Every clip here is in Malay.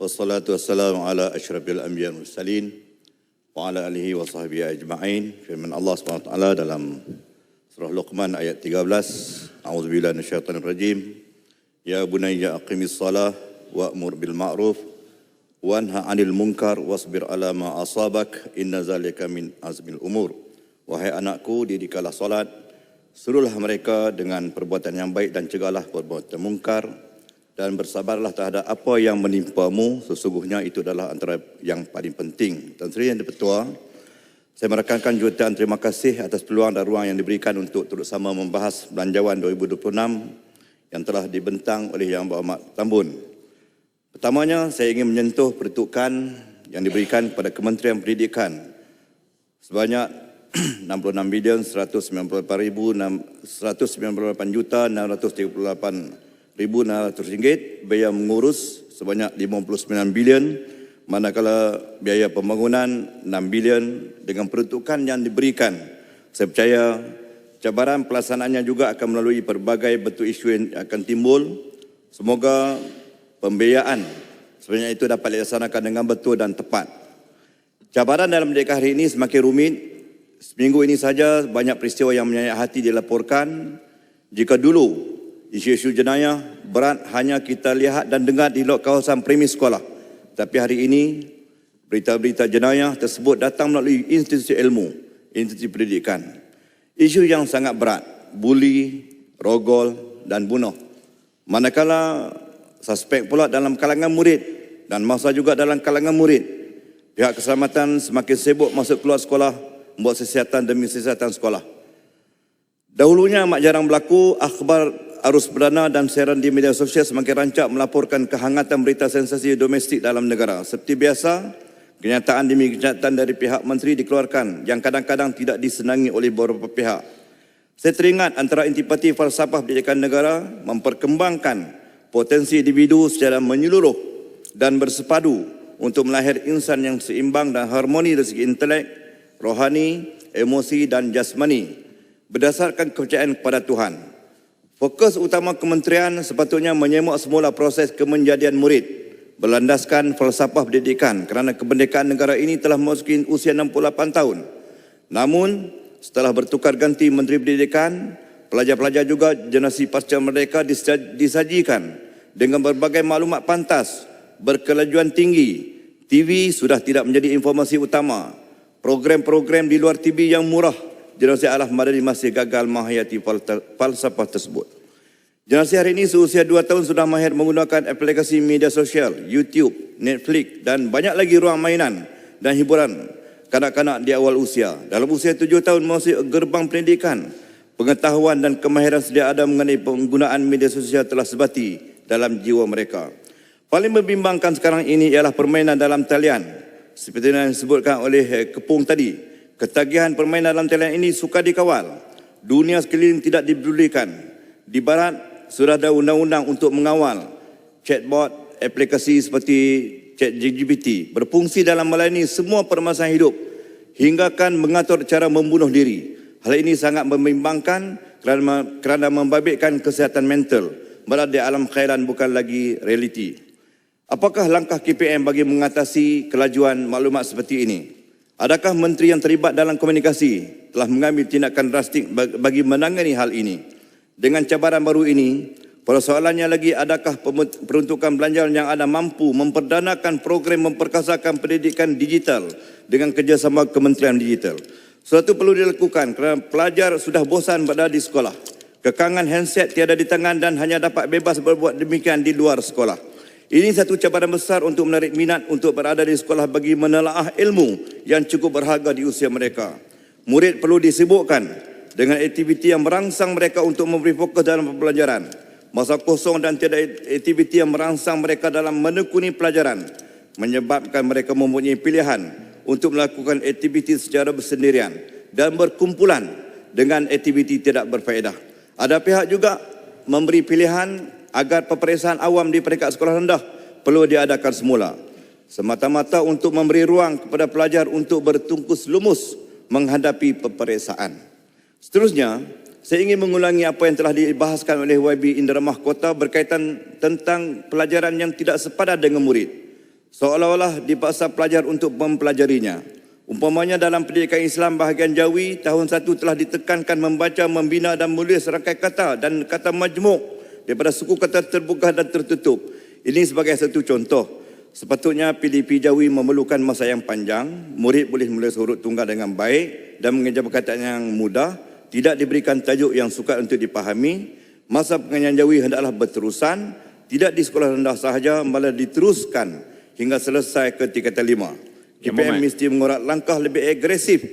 Wassalatu wassalamu ala asyrafil anbiya mursalin wa ala alihi wa sahbihi ajma'in. Firman Allah SWT dalam surah Luqman ayat 13. A'udzubillahi minasyaitonir rajim. Ya bunayya aqimis salah wa'mur bil ma'ruf wanha 'anil munkar wasbir ala ma asabak inna zalika min azmil umur. Wahai anakku, didikalah salat, suruhlah mereka dengan perbuatan yang baik dan cegahlah perbuatan mungkar dan bersabarlah terhadap apa yang menimpamu sesungguhnya itu adalah antara yang paling penting. Tuan Sri Yang Dipertua, saya merakamkan jutaan terima kasih atas peluang dan ruang yang diberikan untuk turut sama membahas Belanjawan 2026 yang telah dibentang oleh Yang Berhormat Tambun. Pertamanya, saya ingin menyentuh peruntukan yang diberikan kepada Kementerian Pendidikan sebanyak 66 bilion 198 ribu 198 juta 638 RM1,600 biaya mengurus sebanyak 59 bilion manakala biaya pembangunan 6 bilion. Dengan peruntukan yang diberikan saya percaya cabaran pelaksanaannya juga akan melalui pelbagai bentuk isu yang akan timbul. Semoga pembiayaan sebenarnya itu dapat dilaksanakan dengan betul dan tepat. Cabaran dalam merdeka hari ini semakin rumit. Seminggu ini saja banyak peristiwa yang menyayat hati dilaporkan. Jika dulu Isu-isu jenayah berat hanya kita lihat dan dengar di kawasan premis sekolah. Tapi hari ini, berita-berita jenayah tersebut datang melalui institusi ilmu, institusi pendidikan. Isu yang sangat berat, buli, rogol dan bunuh. Manakala suspek pula dalam kalangan murid dan masa juga dalam kalangan murid. Pihak keselamatan semakin sibuk masuk keluar sekolah, membuat kesihatan demi kesihatan sekolah. Dahulunya amat jarang berlaku akhbar arus perdana dan siaran di media sosial semakin rancak melaporkan kehangatan berita sensasi domestik dalam negara. Seperti biasa, kenyataan demi kenyataan dari pihak menteri dikeluarkan yang kadang-kadang tidak disenangi oleh beberapa pihak. Saya teringat antara intipati falsafah pendidikan negara memperkembangkan potensi individu secara menyeluruh dan bersepadu untuk melahir insan yang seimbang dan harmoni dari segi intelek, rohani, emosi dan jasmani berdasarkan kepercayaan kepada Tuhan. Fokus utama kementerian sepatutnya menyemak semula proses kemenjadian murid berlandaskan falsafah pendidikan kerana kemerdekaan negara ini telah memasuki usia 68 tahun. Namun, setelah bertukar ganti Menteri Pendidikan, pelajar-pelajar juga generasi pasca merdeka disajikan dengan berbagai maklumat pantas, berkelajuan tinggi. TV sudah tidak menjadi informasi utama. Program-program di luar TV yang murah generasi Alaf Madani masih gagal menghayati falsafah tersebut. Generasi hari ini seusia dua tahun sudah mahir menggunakan aplikasi media sosial, YouTube, Netflix dan banyak lagi ruang mainan dan hiburan kanak-kanak di awal usia. Dalam usia tujuh tahun masih gerbang pendidikan, pengetahuan dan kemahiran sedia ada mengenai penggunaan media sosial telah sebati dalam jiwa mereka. Paling membimbangkan sekarang ini ialah permainan dalam talian. Seperti yang disebutkan oleh eh, Kepung tadi, Ketagihan permainan dalam talian ini suka dikawal. Dunia sekeliling tidak dipedulikan. Di barat sudah ada undang-undang untuk mengawal chatbot, aplikasi seperti chat GPT berfungsi dalam melayani semua permasalahan hidup hingga kan mengatur cara membunuh diri. Hal ini sangat membimbangkan kerana, kerana membabitkan kesihatan mental berada di alam khayalan bukan lagi realiti. Apakah langkah KPM bagi mengatasi kelajuan maklumat seperti ini? Adakah menteri yang terlibat dalam komunikasi telah mengambil tindakan drastik bagi menangani hal ini? Dengan cabaran baru ini, persoalannya lagi adakah peruntukan belanjawan yang ada mampu memperdanakan program memperkasakan pendidikan digital dengan kerjasama Kementerian Digital? Suatu perlu dilakukan kerana pelajar sudah bosan berada di sekolah. Kekangan handset tiada di tangan dan hanya dapat bebas berbuat demikian di luar sekolah. Ini satu cabaran besar untuk menarik minat untuk berada di sekolah bagi menelaah ilmu yang cukup berharga di usia mereka. Murid perlu disibukkan dengan aktiviti yang merangsang mereka untuk memberi fokus dalam pembelajaran. Masa kosong dan tiada aktiviti yang merangsang mereka dalam menekuni pelajaran menyebabkan mereka mempunyai pilihan untuk melakukan aktiviti secara bersendirian dan berkumpulan dengan aktiviti tidak berfaedah. Ada pihak juga memberi pilihan agar peperiksaan awam di peringkat sekolah rendah perlu diadakan semula. Semata-mata untuk memberi ruang kepada pelajar untuk bertungkus lumus menghadapi peperiksaan. Seterusnya, saya ingin mengulangi apa yang telah dibahaskan oleh YB Indra Mahkota berkaitan tentang pelajaran yang tidak sepadan dengan murid. seolah-olah dipaksa pelajar untuk mempelajarinya. Umpamanya dalam pendidikan Islam bahagian Jawi, tahun satu telah ditekankan membaca, membina dan menulis serangkai kata dan kata majmuk daripada suku kata terbuka dan tertutup. Ini sebagai satu contoh. Sepatutnya PDP Jawi memerlukan masa yang panjang, murid boleh menulis huruf tunggal dengan baik dan mengejar perkataan yang mudah, tidak diberikan tajuk yang sukar untuk dipahami, masa pengajian Jawi hendaklah berterusan, tidak di sekolah rendah sahaja, malah diteruskan hingga selesai ke tingkatan lima. KPM mesti mengorak langkah lebih agresif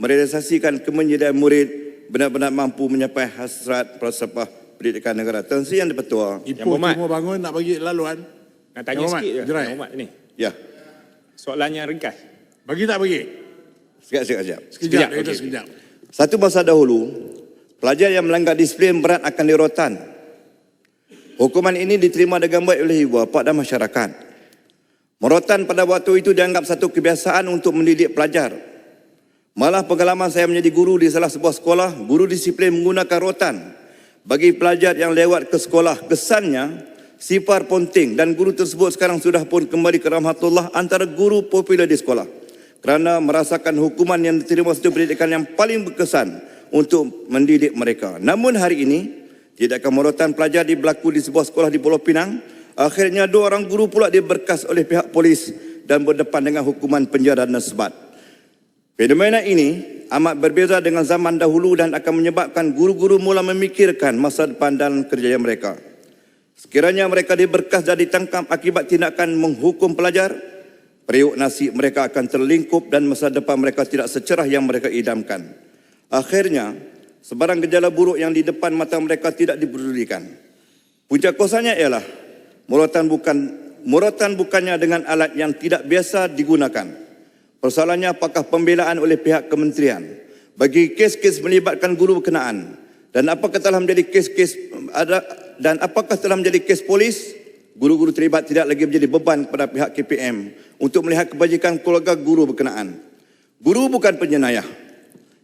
merealisasikan kemenyediaan murid benar-benar mampu mencapai hasrat falsafah pendidikan negara. Tuan Sri Yang Dipertua. Yang Ipoh Muhammad. cuma bangun nak bagi laluan. Nak tanya Yang sikit je. Jerai. Yang Muhammad ni. Ya, Soalan yang ringkas. Bagi tak bagi? sekejap, sekejap. Sekejap, Sekejap, okey. sekejap. Satu masa dahulu, pelajar yang melanggar disiplin berat akan dirotan. Hukuman ini diterima dengan baik oleh ibu bapa dan masyarakat. Merotan pada waktu itu dianggap satu kebiasaan untuk mendidik pelajar. Malah pengalaman saya menjadi guru di salah sebuah sekolah, guru disiplin menggunakan rotan. Bagi pelajar yang lewat ke sekolah, kesannya sifar ponting dan guru tersebut sekarang sudah pun kembali ke rahmatullah antara guru popular di sekolah. Kerana merasakan hukuman yang diterima satu pendidikan yang paling berkesan untuk mendidik mereka. Namun hari ini, Tindakan merotan pelajar di berlaku di sebuah sekolah di Pulau Pinang. Akhirnya dua orang guru pula diberkas oleh pihak polis dan berdepan dengan hukuman penjara dan sebat. Fenomena ini amat berbeza dengan zaman dahulu dan akan menyebabkan guru-guru mula memikirkan masa depan dan kerjaya mereka. Sekiranya mereka diberkas dan ditangkap akibat tindakan menghukum pelajar, periuk nasib mereka akan terlingkup dan masa depan mereka tidak secerah yang mereka idamkan. Akhirnya, sebarang gejala buruk yang di depan mata mereka tidak dipedulikan. Punca kosanya ialah murotan bukan murotan bukannya dengan alat yang tidak biasa digunakan. Persoalannya apakah pembelaan oleh pihak kementerian bagi kes-kes melibatkan guru berkenaan dan apakah telah menjadi kes-kes ada dan apakah telah menjadi kes polis guru-guru terlibat tidak lagi menjadi beban kepada pihak KPM untuk melihat kebajikan keluarga guru berkenaan. Guru bukan penjenayah.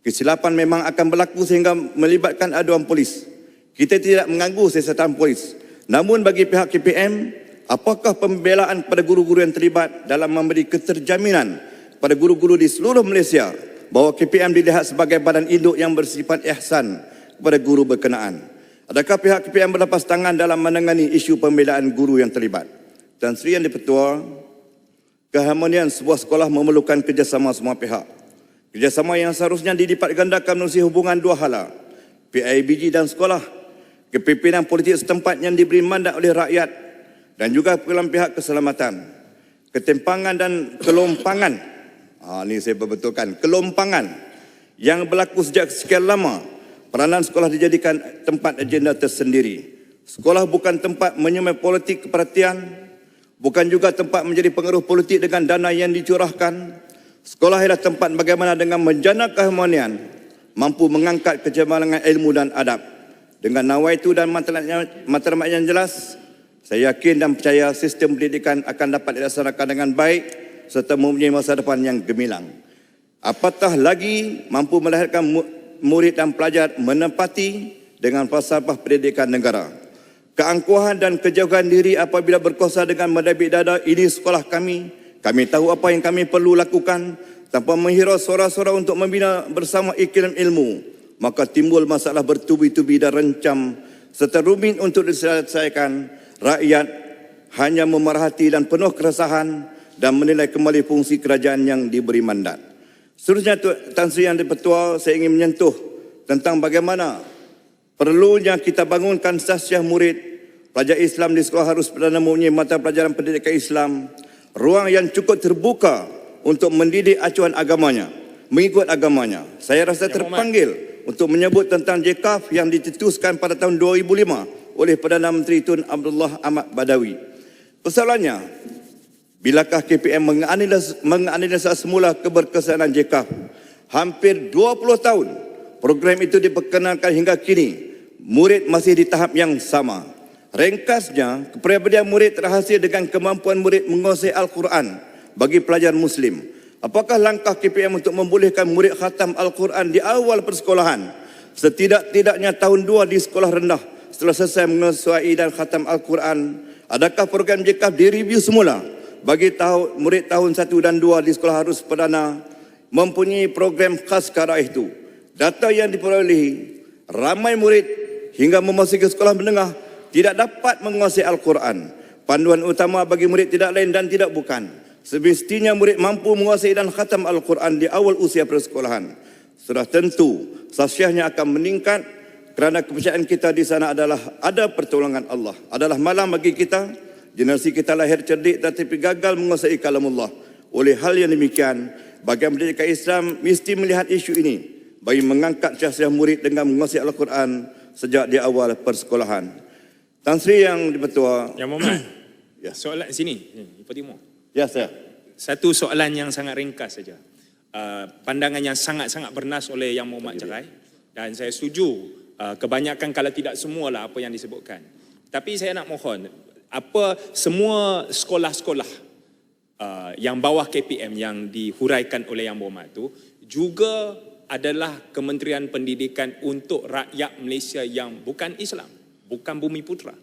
Kesilapan memang akan berlaku sehingga melibatkan aduan polis. Kita tidak mengganggu siasatan polis. Namun bagi pihak KPM, apakah pembelaan kepada guru-guru yang terlibat dalam memberi keterjaminan pada guru-guru di seluruh Malaysia bahawa KPM dilihat sebagai badan induk yang bersifat ihsan kepada guru berkenaan? Adakah pihak KPM berlepas tangan dalam menangani isu pembelaan guru yang terlibat? Dan Sri Yang Dipertua, keharmonian sebuah sekolah memerlukan kerjasama semua pihak. Kerjasama yang seharusnya dilipat gandakan melalui hubungan dua hala, PIBG dan sekolah, kepimpinan politik setempat yang diberi mandat oleh rakyat dan juga dalam pihak keselamatan. Ketimpangan dan kelompangan, ha, ini saya berbetulkan, kelompangan yang berlaku sejak sekian lama, peranan sekolah dijadikan tempat agenda tersendiri. Sekolah bukan tempat menyemai politik keperhatian, bukan juga tempat menjadi pengaruh politik dengan dana yang dicurahkan, Sekolah ialah tempat bagaimana dengan menjana keharmonian mampu mengangkat kecemerlangan ilmu dan adab. Dengan nawaitu dan matlamat matlamat yang jelas, saya yakin dan percaya sistem pendidikan akan dapat dilaksanakan dengan baik serta mempunyai masa depan yang gemilang. Apatah lagi mampu melahirkan mu- murid dan pelajar menempati dengan falsafah pendidikan negara. Keangkuhan dan kejauhan diri apabila berkuasa dengan mendabik dada ini sekolah kami. Kami tahu apa yang kami perlu lakukan tanpa menghirau suara-suara untuk membina bersama iklim ilmu. Maka timbul masalah bertubi-tubi dan rencam serta rumit untuk diselesaikan. Rakyat hanya memerhati dan penuh keresahan dan menilai kembali fungsi kerajaan yang diberi mandat. Seterusnya Tan Sri Yang Dipertua saya ingin menyentuh tentang bagaimana perlunya kita bangunkan sasiah murid. Pelajar Islam di sekolah harus perdana mempunyai mata pelajaran pendidikan Islam ruang yang cukup terbuka untuk mendidik acuan agamanya mengikut agamanya. Saya rasa terpanggil untuk menyebut tentang JKAF yang dicetuskan pada tahun 2005 oleh Perdana Menteri Tun Abdullah Ahmad Badawi. Persoalannya Bilakah KPM menganalisis semula keberkesanan JKAF? Hampir 20 tahun program itu diperkenalkan hingga kini. Murid masih di tahap yang sama. Ringkasnya, kepribadian murid terhasil dengan kemampuan murid menguasai Al-Quran bagi pelajar Muslim. Apakah langkah KPM untuk membolehkan murid khatam Al-Quran di awal persekolahan? Setidak-tidaknya tahun dua di sekolah rendah setelah selesai menguasai dan khatam Al-Quran. Adakah program JKAF direview semula bagi tahun, murid tahun 1 dan 2 di sekolah harus perdana mempunyai program khas ke arah itu. Data yang diperolehi, ramai murid hingga memasuki sekolah menengah tidak dapat menguasai Al-Quran. Panduan utama bagi murid tidak lain dan tidak bukan. Semestinya murid mampu menguasai dan khatam Al-Quran di awal usia persekolahan. Sudah tentu sasiahnya akan meningkat kerana kepercayaan kita di sana adalah ada pertolongan Allah. Adalah malam bagi kita, generasi kita lahir cerdik tetapi gagal menguasai kalamullah. Oleh hal yang demikian, bagi pendidikan Islam mesti melihat isu ini bagi mengangkat syahsiah murid dengan menguasai Al-Quran sejak di awal persekolahan. Tan Sri yang dipertua. Yang Muhammad. Ya. Soalan sini, Ibu Timur. Ya, saya. Satu soalan yang sangat ringkas saja. Uh, pandangan yang sangat-sangat bernas oleh Yang Muhammad Cerai dan saya setuju uh, kebanyakan kalau tidak semualah apa yang disebutkan. Tapi saya nak mohon apa semua sekolah-sekolah uh, yang bawah KPM yang dihuraikan oleh Yang Muhammad itu juga adalah Kementerian Pendidikan untuk rakyat Malaysia yang bukan Islam, bukan Bumi Putra.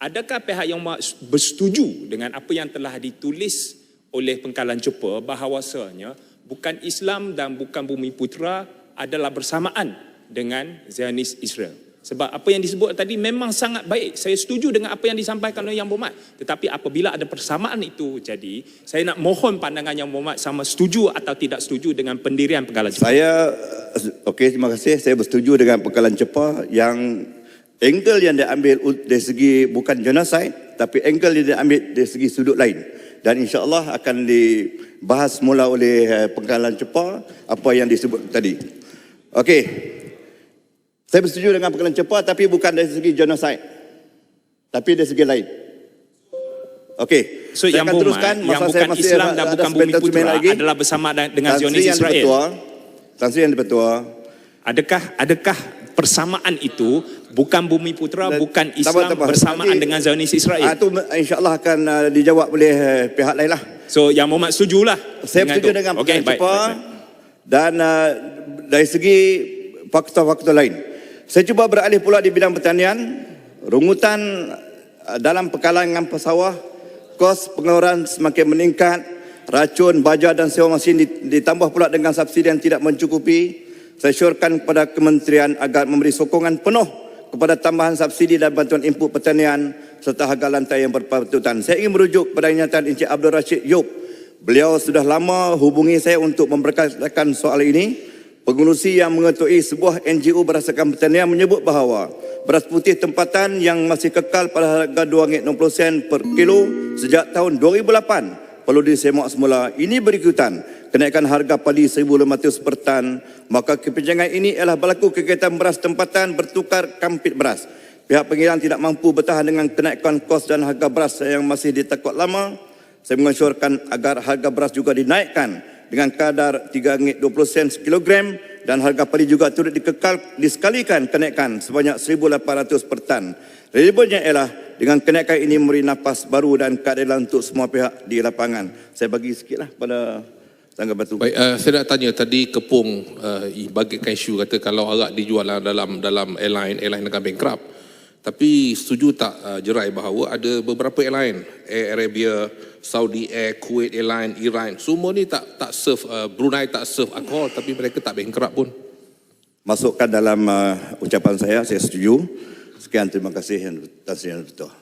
Adakah pihak yang bersetuju dengan apa yang telah ditulis oleh pengkalan cepa bahawasanya bukan Islam dan bukan Bumi Putra adalah bersamaan dengan Zionis Israel? Sebab apa yang disebut tadi memang sangat baik. Saya setuju dengan apa yang disampaikan oleh Yang Berhormat. Tetapi apabila ada persamaan itu jadi, saya nak mohon pandangan Yang Berhormat sama setuju atau tidak setuju dengan pendirian pengkalan cepa. Saya, okey, terima kasih. Saya bersetuju dengan pengkalan cepa yang angle yang diambil dari segi bukan genocide, tapi angle yang diambil dari segi sudut lain. Dan insyaAllah akan dibahas mula oleh eh, pengkalan cepa apa yang disebut tadi. Okey, saya bersetuju dengan pengkalan cepa tapi bukan dari segi genocide. Tapi dari segi lain. Okey, So saya yang akan teruskan. Muhammad, yang Masa saya masih Islam dan bukan Bumi 99 Putra lagi. adalah bersama dengan Tan Sri Zionis yang Israel. dipertua, Tan Sri yang dipertua, Adakah adakah persamaan itu bukan Bumi Putra, Dan- bukan Islam apa. bersamaan Nanti- dengan Zionis Ah, Israel? itu insyaAllah akan uh, dijawab oleh uh, pihak lain lah. So yang Muhammad setujulah. Saya bersetuju itu. dengan Okey, okay, baik, cepa baik, baik. dan uh, dari segi faktor-faktor lain. Saya cuba beralih pula di bidang pertanian. Rungutan uh, dalam pekalangan pesawah, kos pengeluaran semakin meningkat, racun, baja dan sewa mesin di- ditambah pula dengan subsidi yang tidak mencukupi. Saya syorkan kepada kementerian agar memberi sokongan penuh kepada tambahan subsidi dan bantuan input pertanian serta harga lantai yang berpatutan. Saya ingin merujuk kepada kenyataan Encik Abdul Rashid Yop. Beliau sudah lama hubungi saya untuk memberkatakan soal ini. Pengurusi yang mengetuai sebuah NGO berdasarkan pertanian menyebut bahawa beras putih tempatan yang masih kekal pada harga RM2.60 sen per kilo sejak tahun 2008 perlu disemak semula. Ini berikutan kenaikan harga padi 1,500 per tan. Maka kebijakan ini ialah berlaku kegiatan beras tempatan bertukar kampit beras. Pihak pengirian tidak mampu bertahan dengan kenaikan kos dan harga beras yang masih ditakut lama. Saya mengesyorkan agar harga beras juga dinaikkan dengan kadar RM3.20 sen sekilogram dan harga padi juga turut dikekal disekalikan kenaikan sebanyak 1,800 per tan. Relevannya ialah dengan kenaikan ini memberi nafas baru dan keadilan untuk semua pihak di lapangan. Saya bagi sikitlah pada Tangga Batu. Baik, uh, saya nak tanya tadi Kepung uh, bagikan isu kata kalau arak dijual dalam dalam airline, airline akan bankrupt. Tapi setuju tak uh, jerai bahawa ada beberapa airline, Air Arabia, Saudi Air, Kuwait Airline, Iran, semua ni tak tak serve uh, Brunei tak serve alkohol tapi mereka tak bankrupt pun. Masukkan dalam uh, ucapan saya, saya setuju. Sekian terima kasih atas yang betul.